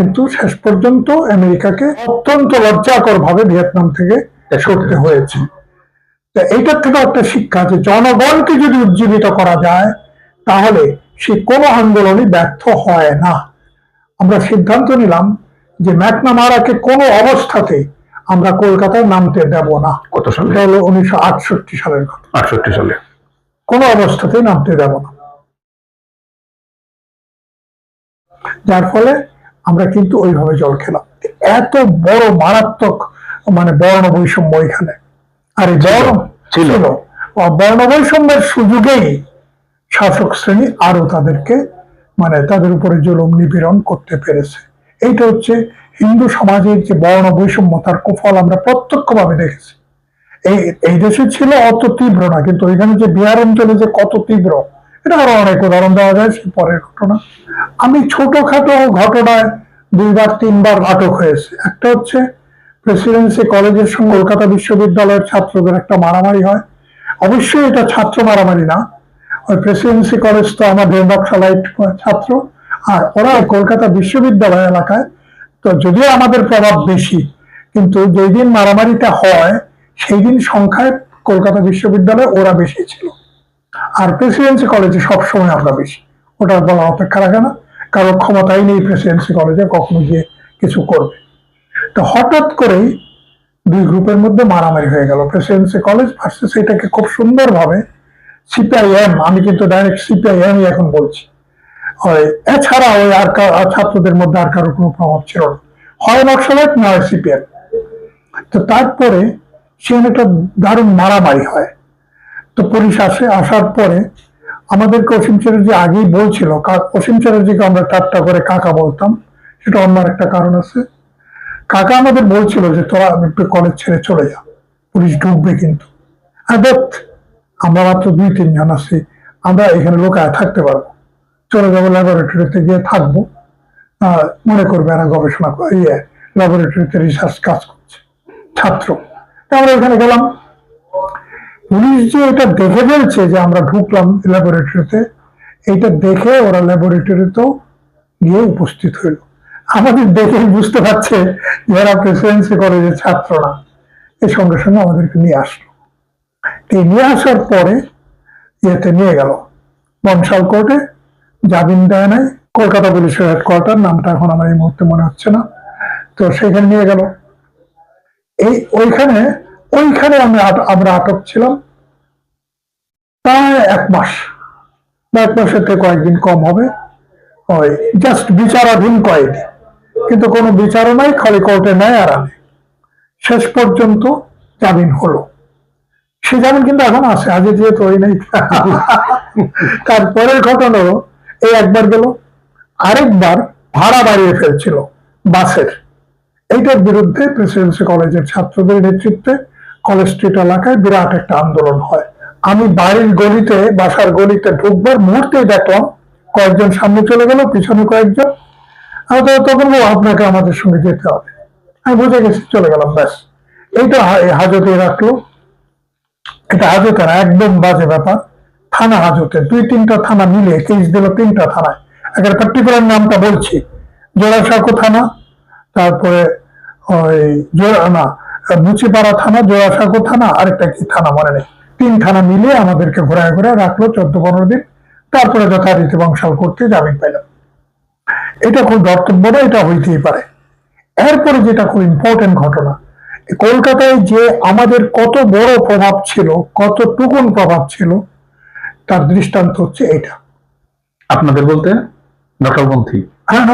কিন্তু শেষ পর্যন্ত আমেরিকাকে অত্যন্ত লজ্জাকর ভাবে ভিয়েতনাম থেকে সরতে হয়েছে। তো এইটার থেকে একটা শিক্ষা যে জনগণকে যদি উজ্জীবিত করা যায় তাহলে সে কোনো আন্দোলনই ব্যর্থ হয় না। আমরা সিদ্ধান্ত নিলাম যে ম্যাকনামারাকে কোনো অবস্থাতে আমরা কলকাতায় নামতে দেব না। কত সালে? হলো উনিশশো আটষট্টি সালের কথা। আটষট্টি সালে। কোনো অবস্থাতেই নামতে দেব না। যার ফলে আমরা কিন্তু ওইভাবে জল খেলাম। এত বড় মারাত্মক মানে বর্ণ বৈষম্য এখানে। আর বর্ণ ছিল। ছিল। বর্ণ বৈষম্যের সুযোগেই শাসক শ্রেণি আরও তাদেরকে মানে তাদের উপরে জলম নিপীড়ন করতে পেরেছে। এইটা হচ্ছে হিন্দু সমাজের যে বর্ণ বৈষম্য তার কুফল আমরা প্রত্যক্ষভাবে দেখেছি। এই এই দেশে ছিল অত তীব্র না কিন্তু ওইখানে যে বিহার অঞ্চলে যে কত তীব্র এটা আরও অনেক উদাহরণ দেওয়া যায়, সে পরের ঘটনা। আমি ছোটখাটো ঘটনায় দুইবার, তিনবার আটক হয়েছে। একটা হচ্ছে প্রেসিডেন্সি কলেজের সঙ্গে কলকাতা বিশ্ববিদ্যালয়ের ছাত্রদের একটা মারামারি হয়। অবশ্যই এটা ছাত্র মারামারি না। ওই প্রেসিডেন্সি কলেজ তো আমাদের নকশালাইট ছাত্র। আর ওরা কলকাতা বিশ্ববিদ্যালয় এলাকায় তো যদিও আমাদের প্রভাব বেশি, কিন্তু যেই দিন মারামারিটা হয়, সেই দিন সংখ্যায় কলকাতা বিশ্ববিদ্যালয়ে ওরা বেশি ছিল। আর প্রেসিডেন্সি কলেজে সবসময় আমরা বেশি। ওটা বলা অপেক্ষা রাখে না। কারও ক্ষমতাই নেই প্রেসিডেন্সি কলেজে কখনো গিয়ে কিছু করবে। তো হঠাৎ করেই দুই গ্রুপের মধ্যে মারামারি হয়ে গেল। প্রেসিডেন্সি কলেজ ভার্সেস এটাকে খুব সুন্দরভাবে সিপিআইএম আমি কিন্তু ডাইরেক্ট সিপিআইএম এখন বলছি। ওই এছাড়া ওই আর ছাত্রদের মধ্যে আর কারও কোনো প্রভাব ছিল না। হয় নকশালাইট নয় সিপিএম তো তারপরে সেখানে একটা দারুণ মারামারি হয়। তো পুলিশ আসে, আসার পরে আমাদেরকে অসীম চ্যাটার্জি আগেই বলছিল অসীম চ্যাটার্জিকে আমরা টাট্টা করে কাকা বলতাম, সেটা অন্য একটা কারণ আছে। কাকা আমাদের বলছিল যে, তোরা একটু কলেজ ছেড়ে চলে যা, পুলিশ ঢুকবে কিন্তু। আমরা মাত্র দুই তিনজন আছি, আমরা এখানে লোকায় থাকতে পারব। চলে যাব ল্যাবরেটরিতে গিয়ে থাকব। মনে করবে না গবেষণা ইয়ে ল্যাবরেটরিতে রিসার্চ কাজ করছে, ছাত্র। আমরা এখানে গেলাম পুলিশ যে এটা দেখে ফেলছে যে আমরা ঢুকলাম ল্যাবরেটরিতে এটা দেখে ওরা ল্যাবরেটরিতেও গিয়ে উপস্থিত হইল আমাদের দেখেই বুঝতে পারছে যে এরা প্রেসিডেন্সি কলেজের ছাত্র না এই সঙ্গে সঙ্গে আমাদেরকে নিয়ে আসলো। এই নিয়ে আসার পরে ইয়েতে নিয়ে গেল। বনশাল কোর্টে জামিন দেয় নাই। কলকাতা পুলিশের হেডকোয়ার্টার নামটা এখন আমার এই মুহূর্তে মনে হচ্ছে না। তো সেখানে নিয়ে গেল। এই ওইখানে ওইখানে আট- আমরা আটক ছিলাম। প্রায় এক মাস। বা এক মাসের থেকে কয়েকদিন কম হবে। ওই জাস্ট বিচারাধীন কয়েদি কিন্তু কোনো বিচারও নাই, খালি কোর্টে নেয় আর আনে শেষ পর্যন্ত জামিন হলো। সে জামিন কিন্তু এখন আছে, আগে যেহেতু ওই নেই। তারপরের ঘটনা এই একবার গেল, আরেকবার ভাড়া বাড়িয়ে ফেলছিল বাসের। এইটার বিরুদ্ধে প্রেসিডেন্সি কলেজের ছাত্রদের নেতৃত্বে কলেজ স্ট্রিট এলাকায় বিরাট একটা আন্দোলন হয়। আমি বাড়ির গলিতে বাসার গলিতে ঢুকবার মুহূর্তেই দেখলাম কয়েকজন সামনে চলে গেল পিছনে কয়েকজন। তখন বলব, আপনাকে আমাদের সঙ্গে যেতে হবে। আমি বুঝে গেছি চলে গেলাম ব্যাস। এইটা হাজতে রাখল। এটা হাজতে না একদম বাজে ব্যাপার। থানা হাজতে দুই তিনটা থানা মিলে কেস দিল তিনটা থানায়। একটা পার্টিকুলার নামটা বলছি। জোড়াসাঁকো থানা তারপরে ওই জোড়া না মুচিপাড়া থানা জোড়াসাঁকো থানা আরেকটা কি থানা মনে নেই। তিন থানা মিলিয়ে আমাদেরকে ঘোরায় ঘোরায় রাখল চোদ্দ পনেরো দিন। তারপরে যথারীতি বংশাল করতে জামিন পাইলাম। এটা খুব ধর্তব্য না এটা হইতেই পারে। এরপরে যেটা খুব ইম্পর্টেন্ট ঘটনা কলকাতায় যে আমাদের কত বড় প্রভাব ছিল কত টুকুন প্রভাব ছিল তার দৃষ্টান্ত হচ্ছে এটা আপনাদের বলতে? নকলপন্থী হ্যাঁ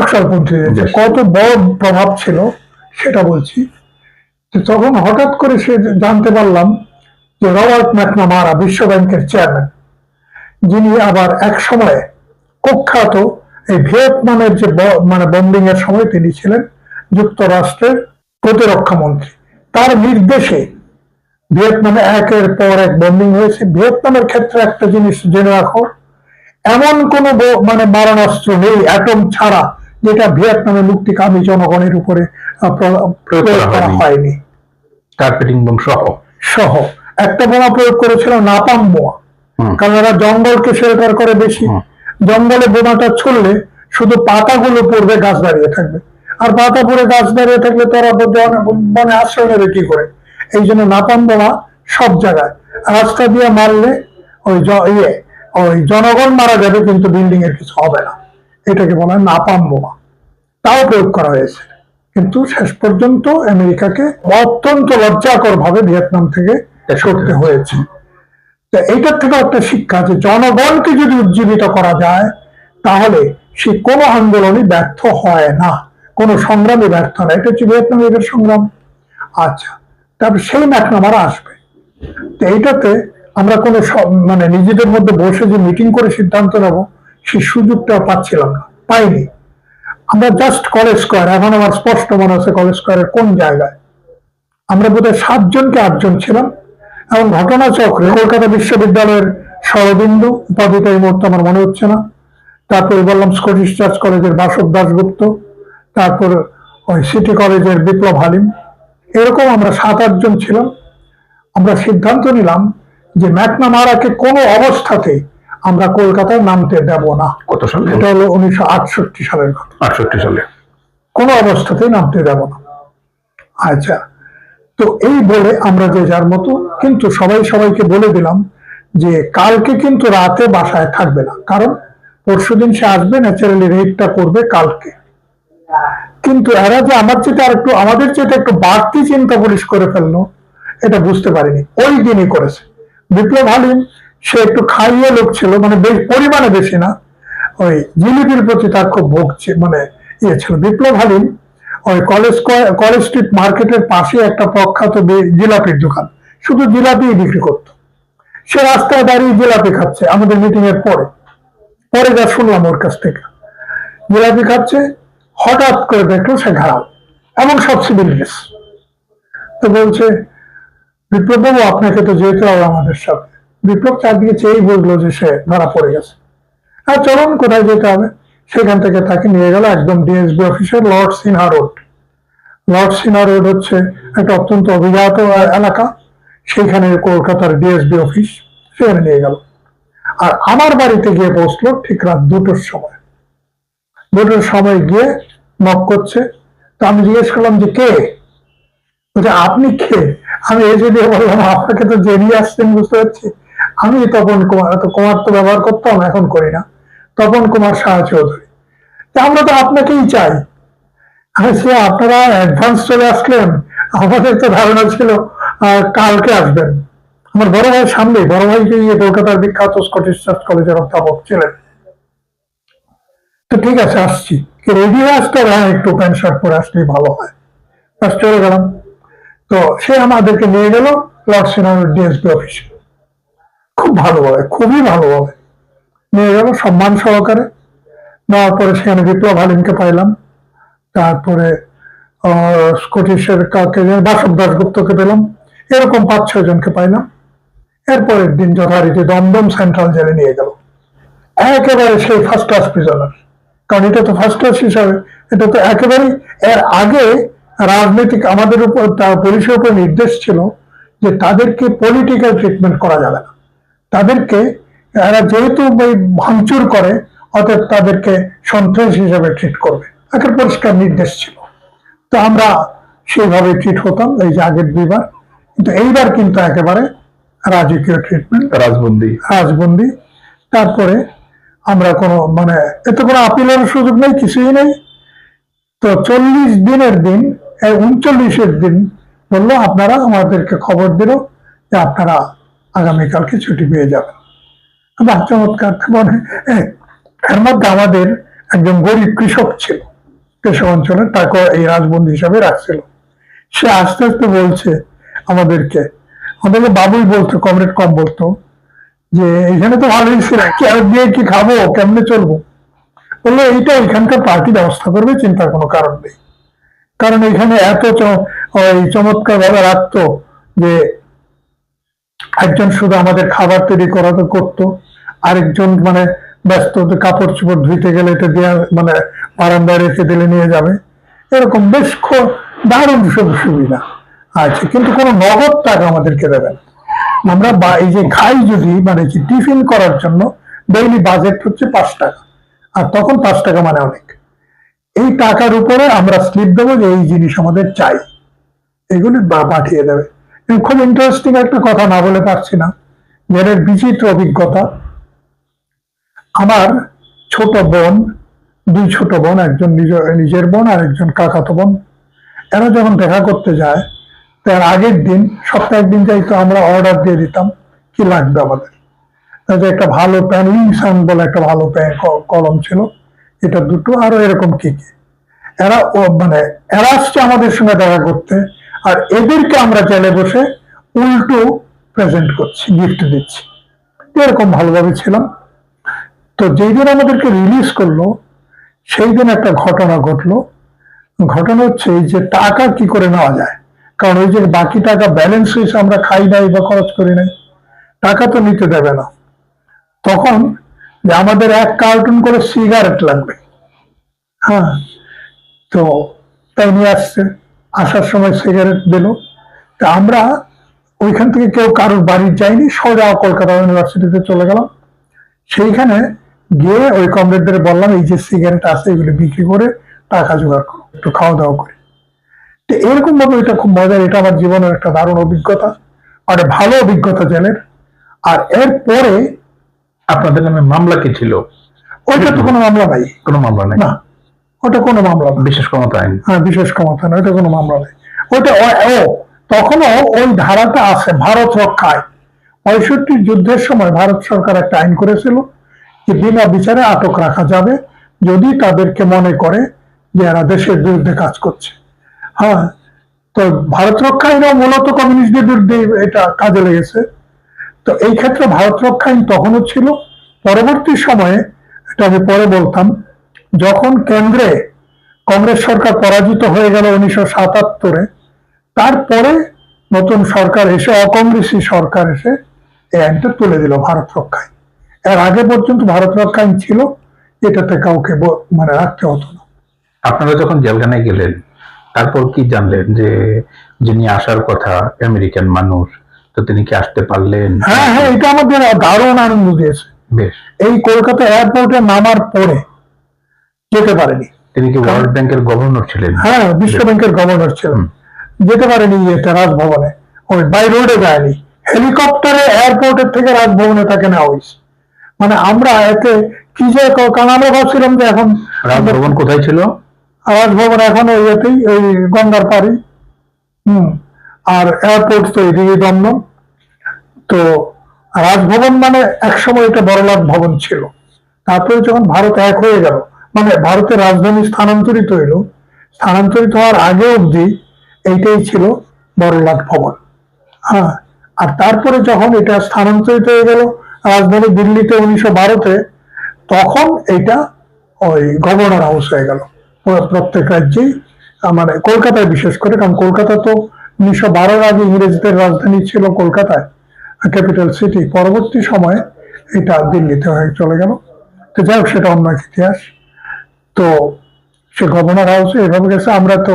বেশ। কত বড় প্রভাব ছিল সেটা বলছি। তখন হঠাৎ করে সে জানতে পারলাম যে রবার্ট ম্যাকনামারা বিশ্ব ব্যাংকের চেয়ারম্যান, যিনি আবার এক সময় কুখ্যাত এই ভিয়েতনামের যে মানে বম্বিং এর সময় তিনি ছিলেন, যুক্তরাষ্ট্রের প্রতিরক্ষা মন্ত্রী। তার নির্দেশে ভিয়েতনামে একের পর এক বম্বিং হয়েছে। ভিয়েতনামের ক্ষেত্রে একটা জিনিস জেনে রাখো, এমন কোন মানে মারণাস্ত্র নেই, অ্যাটম ছাড়া যেটা ভিয়েতনামের মুক্তিকামী জনগণের উপরে প্রয়োগ করা হয়নি। কার্পেটিং বোম সহ? সহ। একটা বোমা প্রয়োগ করেছিল নাপাম বোমা। কারণ এরা জঙ্গলকে শেল্টার করে বেশি। জঙ্গলে বোমাটা ছুড়লে শুধু পাতাগুলো পড়বে গাছ দাঁড়িয়ে থাকবে। আর পাতা পড়ে গাছ দাঁড়িয়ে থাকলে তারা বনে আশ্রয় নেবে কি করে? এই জন্য নাপাম বোমা সব জায়গায়। রাস্তা দিয়ে মারলে ওই ইয়ে ওই জনগণ মারা যাবে কিন্তু বিল্ডিং এর কিছু হবে না। এটাকে বলা হয় নাপাম বোমা। তাও প্রয়োগ করা হয়েছে। কিন্তু শেষ পর্যন্ত আমেরিকাকে অত্যন্ত লজ্জাকর ভাবে ভিয়েতনাম থেকে সরতে হয়েছে। তো এইটার থেকে একটা শিক্ষা যে জনগণকে যদি উজ্জীবিত করা যায় তাহলে সে কোনো আন্দোলনই ব্যর্থ হয় না। কোনো সংগ্রামই ব্যর্থ না। এটা হচ্ছে ভিয়েতনাম যুগের সংগ্রাম। আচ্ছা তারপর সেই ম্যাকনামারা আসবে। তো এইটাতে আমরা কোনো মানে নিজেদের মধ্যে বসে যে মিটিং করে সিদ্ধান্ত নেব সেই সুযোগটা পাচ্ছিলাম না, পাইনি। আমরা জাস্ট কলেজ স্কোয়ার এখন আমার স্পষ্ট মনে আছে কলেজ স্কোয়ারের কোন জায়গায়। আমরা বোধহয় সাতজনকে আটজন ছিলাম এবং ঘটনা চক্রে কলকাতা বিশ্ববিদ্যালয়ের সরবিন্দু উপাধিটা এই মুহূর্তে আমার মনে হচ্ছে না। তারপরে বললাম স্কটিশ চার্চ কলেজের বাসব দাসগুপ্ত তারপর ওই সিটি কলেজের বিপ্লব হালিম। এরকম আমরা সাত আটজন ছিলাম। আমরা সিদ্ধান্ত নিলাম যে ম্যাকনামারাকে কোনো অবস্থাতেই আমরা কলকাতায় নামতে দেব না। কত সালে? এটা হলো উনিশশো আটষট্টি সালের ঘটনা আটষট্টি সালে। কোনো অবস্থাতেই নামতে দেব না। আচ্ছা তো এই বলে আমরা যে যার মতো কিন্তু সবাই সবাইকে বলে দিলাম যে কালকে কিন্তু রাতে বাসায় থাকবে না। কারণ পরশুদিন সে আসবে ন্যাচারালি রেটটা করবে কালকে। কিন্তু এরা যে আমার চেয়ে আর একটু আমাদের চেয়ে একটু বাড়তি চিন্তা পুলিশ করে ফেলল এটা বুঝতে পারিনি। ওই দিনই করেছে। বিপ্লব হালিম সে একটু খাইয়ে লোক ছিল মানে বেশ পরিমাণে বেশি না। ওই জিলিপির প্রতি তার খুব ভোগছে মানে ইয়ে ছিল। বিপ্লব হালিম ওই কলেজ কলেজ স্ট্রিট মার্কেটের পাশে একটা প্রখ্যাত জিলাপির দোকান। শুধু জিলাপি বিক্রি করতো। সে রাস্তায় দাঁড়িয়ে জিলাপি খাচ্ছে আমাদের মিটিং এর পরে। পরে যা শুনলাম ওর কাছ থেকে। জিলাপি খাচ্ছে, হঠাৎ করে দেখল সে ঘাড়াল এবং সব সিভিল তো বলছে বিপ্লব বাবু আপনাকে তো যেতে হবে আমাদের সাথে। বিপ্লব চারদিকে চেয়েই বুঝলো যে সে ধরা পড়ে গেছে। আর চলুন, কোথায় যেতে হবে? সেখান থেকে তাকে নিয়ে গেল একদম ডিএসবি অফিসের Lord Sinha road Lord Sinha road হচ্ছে একটা অত্যন্ত অভিজাত এলাকা। সেখানে কলকাতার ডিএসবি অফিস সেখানে নিয়ে গেল। আর আমার বাড়িতে গিয়ে পৌঁছলো ঠিক রাত দুটোর সময়। দুটোর সময় গিয়ে নক করছে। তো আমি জিজ্ঞেস করলাম যে কে? বলছে, আপনি কে? আমি এসে দিয়ে বললাম, আপনাকে তো জেরিয়ে আসছেন, বুঝতে পারছি আমি তপন কুমার কুমার তো ব্যবহার করতাম, এখন করি না। তপন কুমার শাহ চৌধুরী। আমরা তো আপনাকেই চাই। আমি সে আপনারা অ্যাডভান্স চলে আসলেন। আমাদের তো ধারণা ছিল কালকে আসবেন। আমার বড় ভাই সামনে বড় ভাইকে গিয়ে কলকাতার বিখ্যাত স্কটিশ চার্চ কলেজের অধ্যাপক ছিলেন। তো ঠিক আছে, আসছি। রেডি আসতে হ্যাঁ একটু প্যান্ট শার্ট পরে আসলেই ভালো হয়। চলে গেলাম। তো সে আমাদেরকে নিয়ে গেল লর্ড সিনার ডিএসপি অফিসে খুব ভালোভাবে খুবই ভালোভাবে নিয়ে গেল সম্মান সহকারে। নেওয়ার পরে সেখানে বিপ্লব হালিমকে পাইলাম। তারপরে স্কটিশের যেন বাসব দাসগুপ্তকে পেলাম। এরকম পাঁচ, ছয় জনকে পাইলাম। এরপরের দিন যথারীতি দমদম সেন্ট্রাল জেলে নিয়ে গেল। একেবারে সেই ফার্স্ট ক্লাস প্রিজনার কারণ এটা তো ফার্স্ট ক্লাস হিসাবে, এটা তো একেবারেই এর আগে রাজনৈতিক আমাদের উপর পুলিশের উপর নির্দেশ ছিল যে তাদেরকে পলিটিক্যাল ট্রিটমেন্ট করা যাবে না। তাদেরকে এরা যেহেতু ভাঙচুর করে অতএব তাদেরকে সন্ত্রাস হিসেবে ট্রিট করবে। একের পরিষ্কার নির্দেশ ছিল। তো আমরা সেইভাবে ট্রিট হতাম এই যে আগের দুইবার। কিন্তু এইবার কিন্তু একেবারে রাজকীয় ট্রিটমেন্ট রাজবন্দি। রাজবন্দি। তারপরে আমরা কোনো মানে এতে কোনো আপিলের সুযোগ নেই কিছুই নেই। তো চল্লিশ দিনের দিন এই উনচল্লিশের দিন বলল আপনারা আমাদেরকে খবর দিল যে আপনারা আগামীকালকে ছুটি পেয়ে যাবেন বাহ, চমৎকার। মানে এর মধ্যে আমাদের একজন গরিব কৃষক ছিল। কৃষক অঞ্চলে তাকে এই রাজবন্দি হিসাবে রাখছিল। সে আস্তে আস্তে বলছে আমাদেরকে আমাদেরকে বাবুই বলতো, কমরেড কম বলতো, যে, এখানে তো ভালোই ছিল কেউ দিয়ে কি খাব, কেমনে চলবো? বলল, এইটা এখানকার পার্টি ব্যবস্থা করবে, চিন্তার কোনো কারণ নেই। কারণ এখানে এত ওই চমৎকার ভাবে রাখতো যে একজন শুধু আমাদের খাবার তৈরি করা তো করতো, আরেকজন মানে ব্যস্ত কাপড় চোপড় ধুইতে গেলে এটা দিয়ে মানে বারান্দায় রেখে দিলে নিয়ে যাবে। এরকম বেশ দারুণ সব সুবিধা আচ্ছা কিন্তু কোনো নগদ টাকা আমাদেরকে দেবেন আমরা বা- এই যে খাই যদি মানে টিফিন করার জন্য ডেইলি বাজেট হচ্ছে পাঁচ টাকা, আর তখন পাঁচ টাকা মানে অনেক। এই টাকার উপরে আমরা স্লিপ দেবো যে এই জিনিস আমাদের চাই। এগুলি পাঠিয়ে দেবে। খুব ইন্টারেস্টিং একটা কথা না বলে পারছি না। যেটা বিচিত্র অভিজ্ঞতা। আমার ছোট বোন, দুই ছোট বোন, একজন নিজ- নিজের বোন আর একজন কাকাতো বোন। এরা যখন দেখা করতে যায়, তার আগের দিন সপ্তাহে একদিন যাইতো, আমরা অর্ডার দিয়ে দিতাম, কি লাগবে আমাদের। একটা ভালো পেন উইংসান বলে একটা ভালো পেন কলম ছিল। এটা দুটো, আরও এরকম কি কি। এরা মানে এরা আসছে আমাদের সঙ্গে দেখা করতে। আর এদেরকে আমরা জেলে বসে উল্টো প্রেজেন্ট করছি গিফট দিচ্ছি। এরকম ভালোভাবে ছিলাম। তো যেই দিন আমাদেরকে রিলিজ করল, সেই দিন একটা ঘটনা ঘটলো। ঘটনা হচ্ছে যে টাকা কি করে নেওয়া যায়? কারণ ওই যে বাকি টাকা ব্যালেন্স হয়েছে আমরা খাই নাই বা খরচ করি নাই, টাকা তো নিতে দেবে না। তখন যে আমাদের এক কার্টুন করে সিগারেট লাগবে। হ্যাঁ তো তাই নিয়ে আসছে। আসার সময় সিগারেট দিল। তা আমরা ওইখান থেকে কেউ কারোর বাড়ি যাইনি সোজা কলকাতা ইউনিভার্সিটিতে চলে গেলাম। সেইখানে গিয়ে ওই কমরেডদের বললাম এই যে সিগারেট আছে এগুলো বিক্রি করে টাকা জোগাড় করো একটু খাওয়া দাওয়া করে। তো এরকম ভাবে এটা খুব মজার এটা আমার জীবনের একটা দারুণ অভিজ্ঞতা মানে ভালো অভিজ্ঞতা জেলের। আর এরপরে আপনাদের নামে মামলা কি ছিল? ওইটা তো কোনো মামলা নাই। কোনো মামলা নাই। না। ওটা কোনো মামলা না বিশেষ ক্ষমতা আইন। হ্যাঁ বিশেষ ক্ষমতা না ওটা কোনো মামলা নেই। ওটা ও- তখনও ওই ধারাটা আছে ভারত রক্ষায়। পঁয়ষট্টির যুদ্ধের সময় ভারত সরকার একটা আইন করেছিল যে বিনা বিচারে আটক রাখা যাবে যদি তাদেরকে মনে করে যে এরা দেশের বিরুদ্ধে কাজ করছে। হ্যাঁ তো ভারত রক্ষা আইনও মূলত কমিউনিস্টদের বিরুদ্ধে এটা কাজে লেগেছে। তো এই ক্ষেত্রে ভারত রক্ষা আইন তখনও ছিল পরবর্তী সময়ে এটা আমি পরে বলতাম যখন কেন্দ্রে কংগ্রেস সরকার পরাজিত হয়ে গেল উনিশশো সাতাত্তরে তারপরে নতুন সরকার এসে অকংগ্রেসী সরকার এসে এই আইনটা তুলে দিল ভারত রক্ষায়। এর আগে পর্যন্ত ভারত রক্ষা আইন ছিল এটাতে কাউকে মানে রাখতে হতো না। আপনারা যখন জেলখানায় গেলেন তারপর কি জানলেন যে যিনি আসার কথা আমেরিকান মানুষ তো তিনি কি আসতে পারলেন? হ্যাঁ হ্যাঁ এটা আমাদের দারুণ আনন্দ দিয়েছে। বেশ। এই কলকাতা এয়ারপোর্টে নামার পরে যেতে পারেনি। তিনি কি ওয়ার্ল্ড ব্যাংকের গভর্নর ছিলেন? হ্যাঁ বিশ্ব ব্যাংকের গভর্নর ছিলেন। যেতে পারেনি ইয়েতে রাজভবনে। ওই বাই রোডে যায়নি। হেলিকপ্টারে এয়ারপোর্টের থেকে রাজভবনে তাকে নেওয়া হয়েছে। মানে আমরা এতে কি যে কারণ আমরা ভাবছিলাম যে এখন রাজভবন কোথায় ছিল? রাজভবন এখন ওই ইয়েতেই ওই গঙ্গার পাড়ি হুম। আর এয়ারপোর্ট তো এদিকে দমদম তো রাজভবন মানে একসময় এটা বড়লাট ভবন ছিল। তারপরে যখন ভারত এক হয়ে গেল মানে ভারতের রাজধানী স্থানান্তরিত হইল। স্থানান্তরিত হওয়ার আগে অবধি এইটাই ছিল বড়লাট ভবন। হ্যাঁ আর তারপরে যখন এটা স্থানান্তরিত হয়ে গেল রাজধানী দিল্লিতে উনিশশো বারোতে, তখন এটা ওই গভর্নর হাউস হয়ে গেল। প্রত্যেক রাজ্যেই মানে কলকাতায় বিশেষ করে, কারণ কলকাতা তো উনিশশো বারোর আগে ইংরেজদের রাজধানী ছিল কলকাতায়, ক্যাপিটাল সিটি। পরবর্তী সময়ে এটা দিল্লিতে হয়ে চলে গেল। তো যাই হোক, সেটা অন্য ইতিহাস। তো সে গভর্নর হাউসে এভাবে গেছে, আমরা তো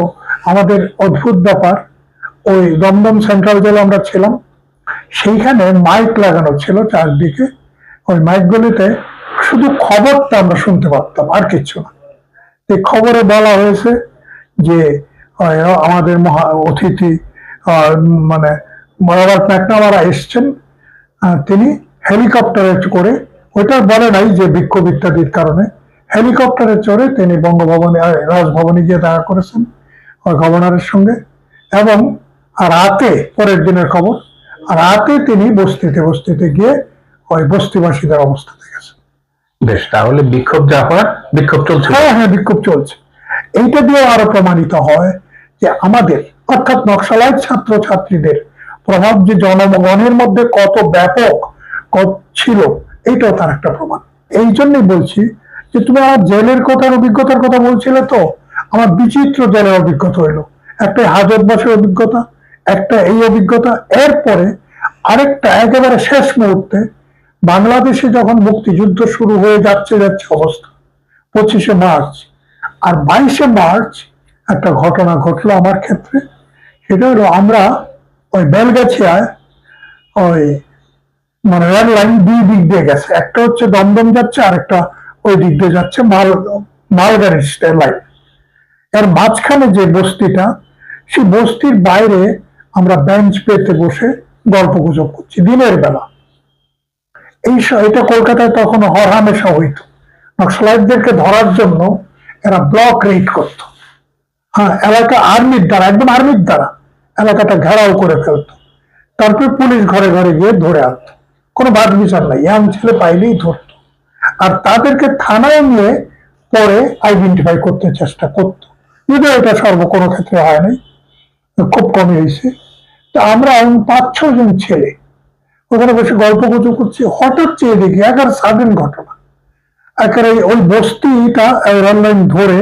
আমাদের অদ্ভুত ব্যাপার। ওই দমদম সেন্ট্রাল জেলে আমরা ছিলাম। সেইখানে মাইক লাগানো ছিল চারদিকে। ওই মাইকগুলিতে শুধু খবরটা আমরা শুনতে পারতাম, আর কিচ্ছু না। এই খবরে বলা হয়েছে যে আমাদের মহা অতিথি মানে রবার্ট ম্যাকনামারা এসছেন। তিনি হেলিকপ্টারে করে, ওইটা বলে নাই যে বিক্ষোভ ইত্যাদির কারণে। হেলিকপ্টারে চড়ে তিনি বঙ্গভবনে রাজভবনে গিয়ে দেখা করেছেন ওই গভর্নরের সঙ্গে। এবং রাতে পরের দিনের খবর রাতে তিনি বস্তিতে বস্তিতে গিয়ে ওই বস্তিবাসীদের অবস্থা দেখেছেন। বেশ তাহলে বিক্ষোভ যা হওয়ার বিক্ষোভ চলছে। হ্যাঁ হ্যাঁ বিক্ষোভ চলছে। এইটা দিয়েও আরও প্রমাণিত হয় যে আমাদের অর্থাৎ নকশালায় ছাত্র ছাত্রীদের প্রভাব যে জনগণের মধ্যে কত ব্যাপক কত ছিল এইটাও তার একটা প্রমাণ। এই জন্যই বলছি যে তুমি আমার জেলের কথার অভিজ্ঞতার কথা বলছিলে তো, আমার বিচিত্র জেলের অভিজ্ঞতা হইল। একটা হাজত বাসের অভিজ্ঞতা, একটা এই অভিজ্ঞতা, এরপরে আরেকটা একেবারে শেষ মুহূর্তে বাংলাদেশে যখন মুক্তিযুদ্ধ শুরু হয়ে যাচ্ছে যাচ্ছে অবস্থা, পঁচিশে মার্চ। আর বাইশে মার্চ একটা ঘটনা ঘটলো আমার ক্ষেত্রে, সেটা হলো আমরা ওই বেলগাছিয়ায় ওই মানে রেল দুই দিক দিয়ে গেছে। একটা হচ্ছে দমদম যাচ্ছে আর একটা ওই দিক দিয়ে যাচ্ছে মাল, মালগাড়ির লাইন এর মাঝখানে যে বস্তিটা, সেই বস্তির বাইরে আমরা বেঞ্চ পেতে বসে গল্প গুজব করছি, দিনের বেলা। এই এটা কলকাতায় তখন হরহামেশা হইতো। নক্সালাইটদেরকে ধরার জন্য এরা ব্লক রেড করত। হ্যাঁ এলাকা আর্মির দ্বারা, একদম আর্মির দ্বারা এলাকাটা ঘেরাও করে ফেলতো। তারপর পুলিশ ঘরে ঘরে গিয়ে ধরে আনতো। কোনো বাদ বিচার নাই ইয়াং ছেলে পাইলেই ধরতো। আর তাদেরকে থানায় নিয়ে পরে আইডেন্টিফাই করতে চেষ্টা করতো। যদিও এটা সর্ব কোনো ক্ষেত্রে হয় নাই। খুব কমই হয়েছে। তো আমরা পাঁচ, ছ জন ছেলে, ওখানে বসে গল্প গুজব করছি। হঠাৎ চেয়ে দেখি একেবারে সাডেন ঘটনা। একেবারে ওই বস্তিটা রেললাইন ধরে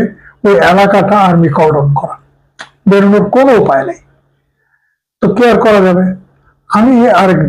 ওই এলাকাটা আর্মি কর্ডন করা। বেরোনোর কোনো উপায় নেই। তো কি আর করা যাবে? আমি আরেকজন